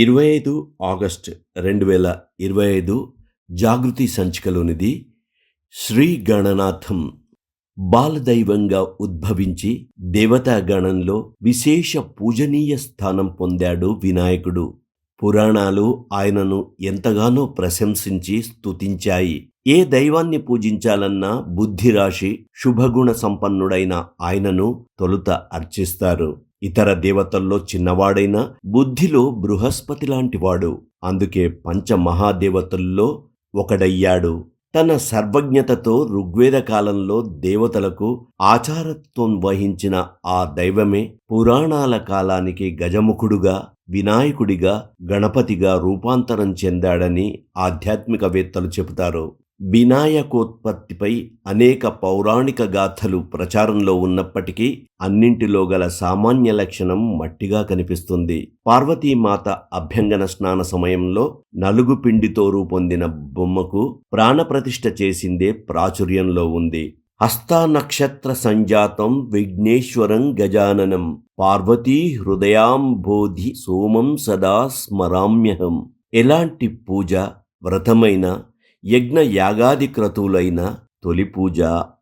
ఇరవై ఐదు ఆగస్ట్ రెండు వేల ఇరవై ఐదు జాగృతి సంచికలోనిది శ్రీ గణనాథం బాలదైవంగా ఉద్భవించి దేవతాగణంలో విశేష పూజనీయ స్థానం పొందాడు వినాయకుడు. పురాణాలు ఆయనను ఎంతగానో ప్రశంసించి స్తుతించాయి. ఏ దైవాన్ని పూజించాలన్నా బుద్ధిరాశి శుభగుణ సంపన్నుడైన ఆయనను తొలుత అర్చిస్తారు. ఇతర దేవతల్లో చిన్నవాడైన బుద్ధిలో బృహస్పతి లాంటివాడు. అందుకే పంచమహాదేవతల్లో ఒకడయ్యాడు. తన సర్వజ్ఞతతో ఋగ్వేద కాలంలో దేవతలకు ఆచారత్వం వహించిన ఆ దైవమే పురాణాల కాలానికి గజముఖుడుగా వినాయకుడిగా గణపతిగా రూపాంతరం చెందాడని ఆధ్యాత్మికవేత్తలు చెబుతారు. వినాయకోత్పత్తిపై అనేక పౌరాణిక గాథలు ప్రచారంలో ఉన్నప్పటికీ అన్నింటిలో గల సామాన్య లక్షణం మట్టిగా కనిపిస్తుంది. పార్వతీమాత అభ్యంగన స్నాన సమయంలో నలుగు పిండితో రూపొందిన బొమ్మకు ప్రాణప్రతిష్ఠ చేసిందే ప్రాచుర్యంలో ఉంది. హస్తా నక్షత్ర సంజాతం విఘ్నేశ్వరం గజాననం పార్వతీ హృదయాంబోధి సోమం సదా స్మరామ్యహం. ఎలాంటి పూజ వ్రతమైన యజ్ఞ యాగాది క్రతువులైన తొలి పూజ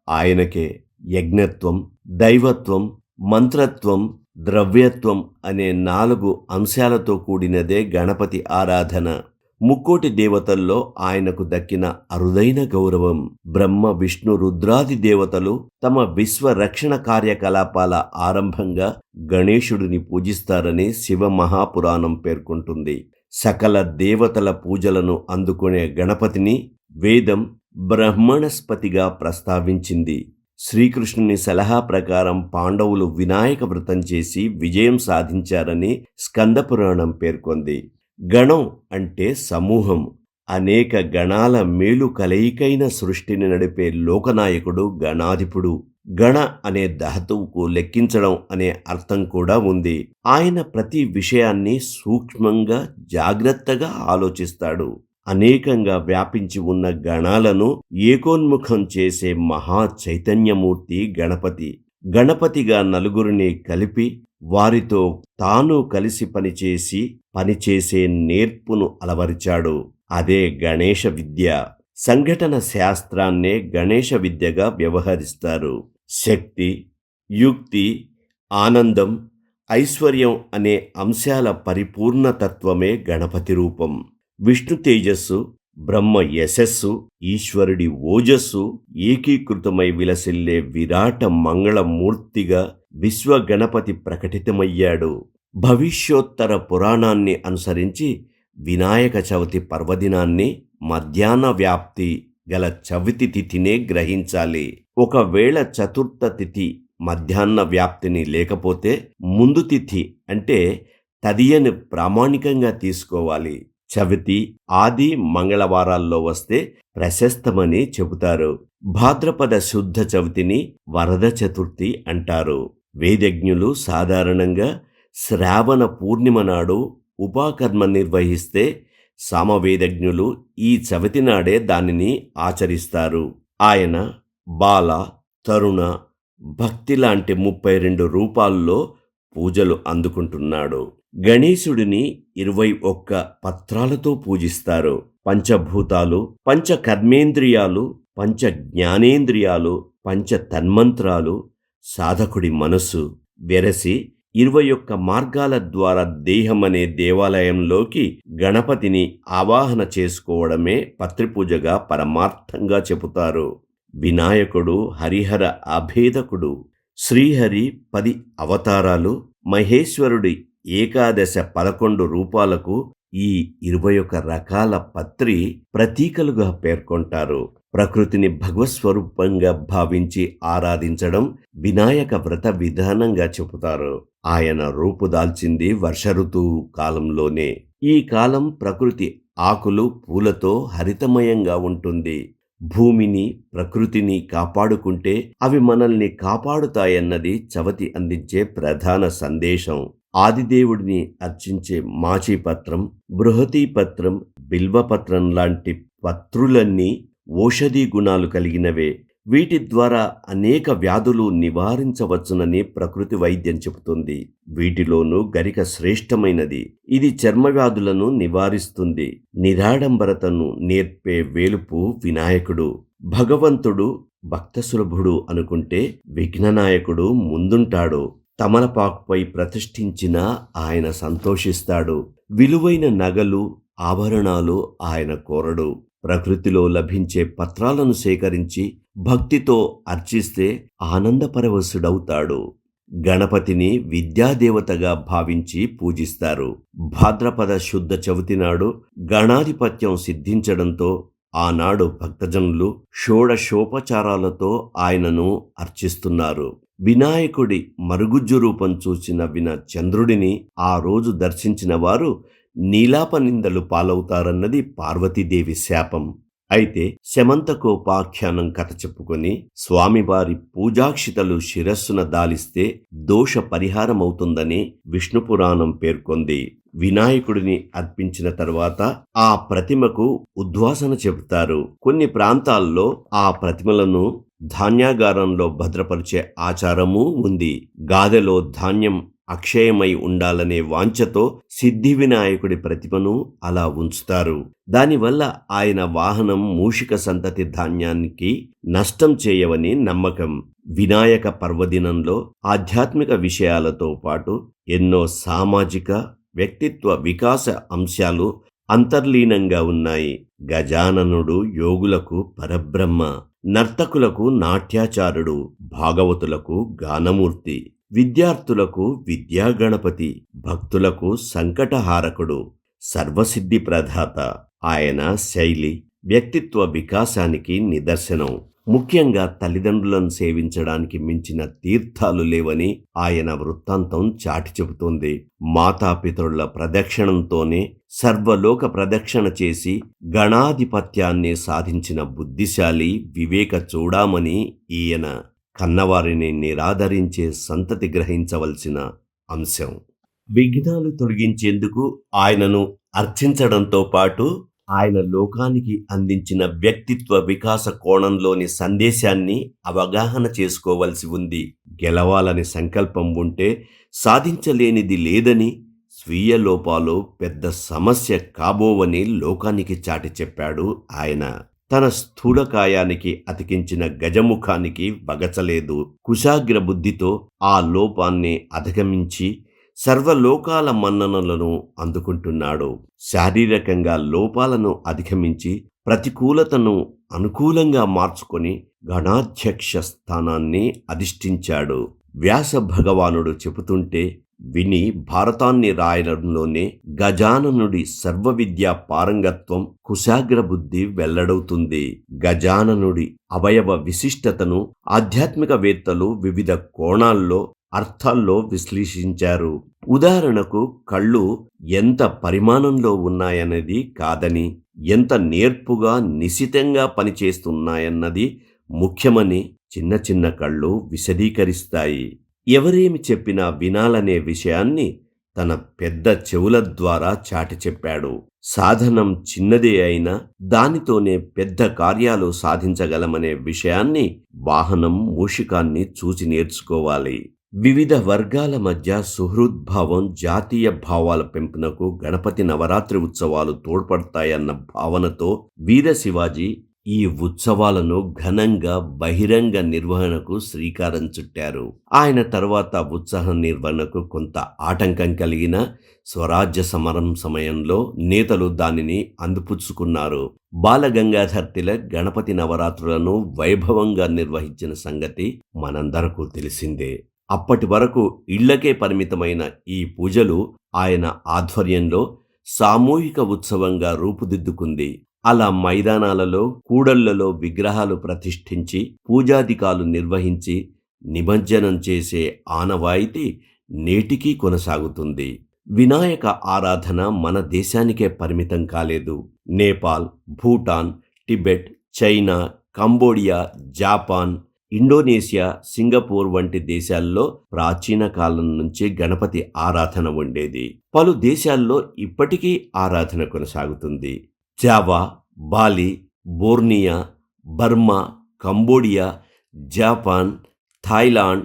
ఆయనకే. యజ్ఞత్వం దైవత్వం మంత్రత్వం ద్రవ్యత్వం అనే నాలుగు అంశాలతో కూడినదే గణపతి ఆరాధన. ముక్కోటి దేవతల్లో ఆయనకు దక్కిన అరుదైన గౌరవం. బ్రహ్మ విష్ణు రుద్రాది దేవతలు తమ విశ్వ రక్షణ కార్యకలాపాల ఆరంభంగా గణేశుడిని పూజిస్తారని శివ మహాపురాణం పేర్కొంటుంది. సకల దేవతల పూజలను అందుకునే గణపతిని వేదం బ్రహ్మణస్పతిగా ప్రస్తావించింది. శ్రీకృష్ణుని సలహా ప్రకారం పాండవులు వినాయక వ్రతం చేసి విజయం సాధించారని స్కందపురాణం పేర్కొంది. గణం అంటే సమూహం. అనేక గణాల మేలు కలయికైన సృష్టిని నడిపే లోకనాయకుడు గణాధిపుడు. గణ అనే ధాతువుకు లెక్కించడం అనే అర్థం కూడా ఉంది. ఆయన ప్రతి విషయాన్ని సూక్ష్మంగా జాగ్రత్తగా ఆలోచిస్తాడు. అనేకంగా వ్యాపించి ఉన్న గణాలను ఏకోన్ముఖం చేసే మహా చైతన్యమూర్తి గణపతి. గణపతిగా నలుగురిని కలిపి వారితో తాను కలిసి పనిచేసి పనిచేసే నేర్పును అలవరిచాడు. అదే గణేష విద్య. సంఘటన శాస్త్రాన్నే గణేష విద్యగా వ్యవహరిస్తారు. శక్తి యుక్తి ఆనందం ఐశ్వర్యం అనే అంశాల పరిపూర్ణతత్వమే గణపతి రూపం. విష్ణు తేజస్సు బ్రహ్మ యశస్సు ఈశ్వరుడి ఓజస్సు ఏకీకృతమై విలసిల్లే విరాట మంగళమూర్తిగా విశ్వగణపతి ప్రకటితమయ్యాడు. భవిష్యోత్తర పురాణాన్ని అనుసరించి వినాయక చవితి పర్వదినాన్ని మధ్యాహ్న వ్యాప్తి గల చవితి తిథినే గ్రహించాలి. ఒకవేళ చతుర్థ తిథి మధ్యాహ్న వ్యాప్తిని లేకపోతే ముందు తిథి అంటే తదియను ప్రామాణికంగా తీసుకోవాలి. చవితి ఆది మంగళవారాల్లో వస్తే ప్రశస్తమని చెబుతారు. భాద్రపద శుద్ధ చవితిని వరద చతుర్థి అంటారు. వేదజ్ఞులు సాధారణంగా శ్రావణ పూర్ణిమ నాడు ఉపాకర్మ నిర్వహిస్తే సామవేదజ్ఞులు ఈ చవితి నాడే దానిని ఆచరిస్తారు. ఆయన బాల తరుణ భక్తి లాంటి ముప్పై రెండు రూపాల్లో పూజలు అందుకుంటున్నాడు. గణేశుడిని ఇరవై ఒక్క పత్రాలతో పూజిస్తారు. పంచభూతాలు పంచ కర్మేంద్రియాలు పంచ జ్ఞానేంద్రియాలు పంచ తన్మంత్రాలు సాధకుడి మనసు వెరసి ఇరవై ఒక్క మార్గాల ద్వారా దేహం అనే దేవాలయంలోకి గణపతిని ఆవాహన చేసుకోవడమే పత్రిపూజగా పరమార్థంగా చెబుతారు. వినాయకుడు హరిహర అభేదకుడు శ్రీహరి పది అవతారాలు మహేశ్వరుడి ఏకాదశ పదకొండు రూపాలకు ఈ ఇరవై ఒక రకాల పత్రి ప్రతీకలుగా పేర్కొంటారు. ప్రకృతిని భగవస్వరూపంగా భావించి ఆరాధించడం వినాయక వ్రత విధానంగా చెబుతారు. ఆయన రూపుదాల్చింది వర్ష ఋతువు కాలంలోనే. ఈ కాలం ప్రకృతి ఆకులు పూలతో హరితమయంగా ఉంటుంది. భూమిని ప్రకృతిని కాపాడుకుంటే అవి మనల్ని కాపాడుతాయన్నది చవతి అందించే ప్రధాన సందేశం. ఆదిదేవుడిని అర్చించే మాచిపత్రం బృహతీపత్రం బిల్వపత్రం లాంటి పత్రులన్నీ ఓషధీ గుణాలు కలిగినవే. వీటి ద్వారా అనేక వ్యాధులు నివారించవచ్చునని ప్రకృతి వైద్యం చెబుతుంది. వీటిలోనూ గరిక శ్రేష్టమైనది. ఇది చర్మ వ్యాధులను నివారిస్తుంది. నిరాడంబరతను నేర్పే వేలుపు వినాయకుడు భగవంతుడు భక్తసులభుడు అనుకుంటే విఘ్ననాయకుడు ముందుంటాడు. తమలపాకుపై ప్రతిష్ఠించిన ఆయన సంతోషిస్తాడు. విలువైన నగలు ఆభరణాలు ఆయన కోరడు. ప్రకృతిలో లభించే పత్రాలను సేకరించి భక్తితో అర్చిస్తే ఆనందపరవశుడవుతాడు. గణపతిని విద్యాదేవతగా భావించి పూజిస్తారు. భాద్రపద శుద్ధ చవితి నాడు గణాధిపత్యం సిద్ధించడంతో ఆనాడు భక్తజనులు షోడశోపచారాలతో ఆయనను అర్చిస్తున్నారు. వినాయకుడి మరుగుజ్జు రూపం చూసిన విన చంద్రుడిని ఆ రోజు దర్శించిన వారు నీలాపనిందలు పాలవుతారన్నది పార్వతీదేవి శాపం. అయితే శమంతకోపాఖ్యానం కథ చెప్పుకొని స్వామివారి పూజాక్షితలు శిరస్సున దాలిస్తే దోష పరిహారమవుతుందని విష్ణు పురాణం పేర్కొంది. వినాయకుడిని అర్పించిన తర్వాత ఆ ప్రతిమకు ఉద్వాసన చెబుతారు. కొన్ని ప్రాంతాల్లో ఆ ప్రతిమలను ధాన్యాగారంలో భద్రపరిచే ఆచారము ఉంది. గాదెలో ధాన్యం అక్షయమై ఉండాలనే వాంఛతో సిద్ధి వినాయకుడి ప్రతిమను అలా ఉంచుతారు. దానివల్ల ఆయన వాహనం మూషిక సంతతి ధాన్యానికి నష్టం చేయవని నమ్మకం. వినాయక పర్వదినంలో ఆధ్యాత్మిక విషయాలతో పాటు ఎన్నో సామాజిక వ్యక్తిత్వ వికాస అంశాలు అంతర్లీనంగా ఉన్నాయి. గజాననుడు యోగులకు పరబ్రహ్మ నర్తకులకు నాట్యాచారుడు భాగవతులకు గానమూర్తి విద్యార్థులకు విద్యాగణపతి భక్తులకు సంకటహారకుడు సర్వసిద్ధి ప్రధాత. ఆయన శైలి వ్యక్తిత్వ వికాసానికి నిదర్శనం. ముఖ్యంగా తల్లిదండ్రులను సేవించడానికి మించిన తీర్థాలు లేవని ఆయన వృత్తాంతం చాటి చెబుతోంది. మాతాపితరుల ప్రదక్షిణంతోనే సర్వలోక ప్రదక్షిణ చేసి గణాధిపత్యాన్ని సాధించిన బుద్ధిశాలి వివేక చూడామని ఈయన. కన్నవారిని నిరాదరించే సంతతి గ్రహించవలసిన అంశం. విఘ్నాలు తొలగించేందుకు ఆయనను అర్చించడంతో పాటు ఆయన లోకానికి అందించిన వ్యక్తిత్వ వికాస కోణంలోని సందేశాన్ని అవగాహన చేసుకోవలసి ఉంది. గెలవాలని సంకల్పం ఉంటే సాధించలేనిది లేదని స్వీయ లోపాలు పెద్ద సమస్య కాబోవని లోకానికి చాటి చెప్పాడు ఆయన. తన స్థూలకాయానికి అతికించిన గజముఖానికి బగచలేదు కుశాగ్ర బుద్ధితో ఆ లోపాన్ని అధిగమించి సర్వలోకాల మన్ననలను అందుకుంటున్నాడు. శారీరకంగా లోపాలను అధిగమించి ప్రతికూలతను అనుకూలంగా మార్చుకొని గణాధ్యక్ష స్థానాన్ని అధిష్ఠించాడు. వ్యాస భగవానుడు చెబుతుంటే విని భారతాన్ని రాయడంలోనే గజాననుడి సర్వవిద్యా పారంగత్వం కుశాగ్ర బుద్ధి వెల్లడవుతుంది. గజాననుడి అవయవ విశిష్టతను ఆధ్యాత్మికవేత్తలు వివిధ కోణాల్లో అర్థాల్లో విశ్లేషించారు. ఉదాహరణకు కళ్ళు ఎంత పరిమాణంలో ఉన్నాయన్నది కాదని ఎంత నేర్పుగా నిశితంగా పనిచేస్తున్నాయన్నది ముఖ్యమని చిన్న చిన్న కళ్ళు విశదీకరిస్తాయి. ఎవరేమి చెప్పినా వినాలనే విషయాన్ని తన పెద్ద చెవుల ద్వారా చాటి చెప్పాడు. సాధనం చిన్నదే అయినా దానితోనే పెద్ద కార్యాలు సాధించగలమనే విషయాన్ని వాహనం మూషికాన్ని చూచి నేర్చుకోవాలి. వివిధ వర్గాల మధ్య సుహృద్భావం జాతీయ భావాల పెంపునకు గణపతి నవరాత్రి ఉత్సవాలు తోడ్పడతాయన్న భావనతో వీర శివాజీ ఈ ఉత్సవాలను ఘనంగా బహిరంగ నిర్వహణకు శ్రీకారం చుట్టారు. ఆయన తర్వాత ఉత్సాహ నిర్వహణకు కొంత ఆటంకం కలిగిన స్వరాజ్య సమరం సమయంలో నేతలు దానిని అందిపుచ్చుకున్నారు. బాలగంగాధర్ తిలక్ గణపతి నవరాత్రులను వైభవంగా నిర్వహించిన సంగతి మనందరకు తెలిసిందే. అప్పటి వరకు ఇళ్ళకే పరిమితమైన ఈ పూజలు ఆయన ఆధ్వర్యంలో సామూహిక ఉత్సవంగా రూపుదిద్దుకుంది. అలా మైదానాలలో కూడళ్ళలో విగ్రహాలు ప్రతిష్ఠించి పూజాధికాలు నిర్వహించి నిమజ్జనం చేసే ఆనవాయితీ నేటికీ కొనసాగుతుంది. వినాయక ఆరాధన మన దేశానికే పరిమితం కాలేదు. Nepal Bhutan Tibet China Cambodia Japan Indonesia Singapore వంటి దేశాల్లో ప్రాచీన కాలం నుంచి గణపతి ఆరాధన ఉండేది పలు దేశాల్లో ఇప్పటికీ ఆరాధన కొనసాగుతుంది. Java Bali Borneo Burma Cambodia Japan Thailand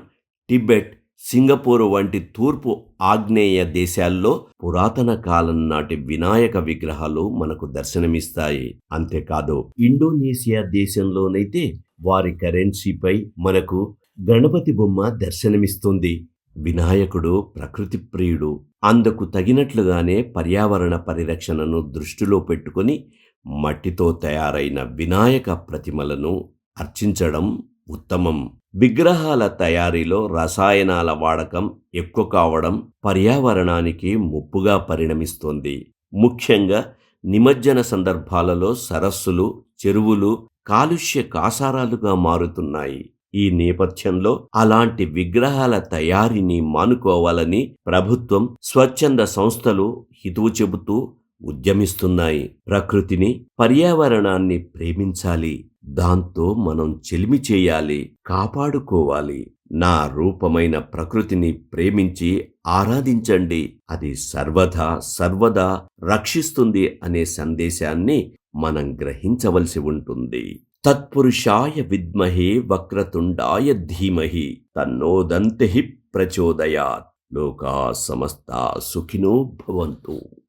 Tibet Singapore వంటి తూర్పు ఆగ్నేయ దేశాల్లో పురాతన కాలం నాటి వినాయక విగ్రహాలు మనకు దర్శనమిస్తాయి. అంతేకాదు ఇండోనేషియా దేశంలోనైతే వారి కరెన్సీపై మనకు గణపతి బొమ్మ దర్శనమిస్తుంది. వినాయకుడు ప్రకృతి ప్రియుడు అందుకు తగినట్లుగానే పర్యావరణ పరిరక్షణను దృష్టిలో పెట్టుకొని మట్టితో తయారైన వినాయక ప్రతిమలను అర్చించడం ఉత్తమం. విగ్రహాల తయారీలో రసాయనాల వాడకం ఎక్కువ కావడం పర్యావరణానికి ముప్పుగా పరిణమిస్తోంది. ముఖ్యంగా నిమజ్జన సందర్భాలలో సరస్సులు చెరువులు కాలుష్య కాసారాలుగా మారుతున్నాయి. ఈ నేపథ్యంలో అలాంటి విగ్రహాల తయారీని మానుకోవాలని ప్రభుత్వం స్వచ్ఛంద సంస్థలు హితువు చెబుతూ ఉద్యమిస్తున్నాయి. ప్రకృతిని పర్యావరణాన్ని ప్రేమించాలి. దాంతో మనం చెలిమి చేయాలి. కాపాడుకోవాలి. నా రూపమైన ప్రకృతిని ప్రేమించి ఆరాధించండి. అది సర్వదా సర్వదా రక్షిస్తుంది అనే సందేశాన్ని మనం గ్రహించవలసి ఉంటుంది. తత్పురుషాయ విద్మహే వక్రతుండాయ ధీమహి తన్నోదంతి ప్రచోదయాత్. లోకా సమస్త సుఖినో భవంతు.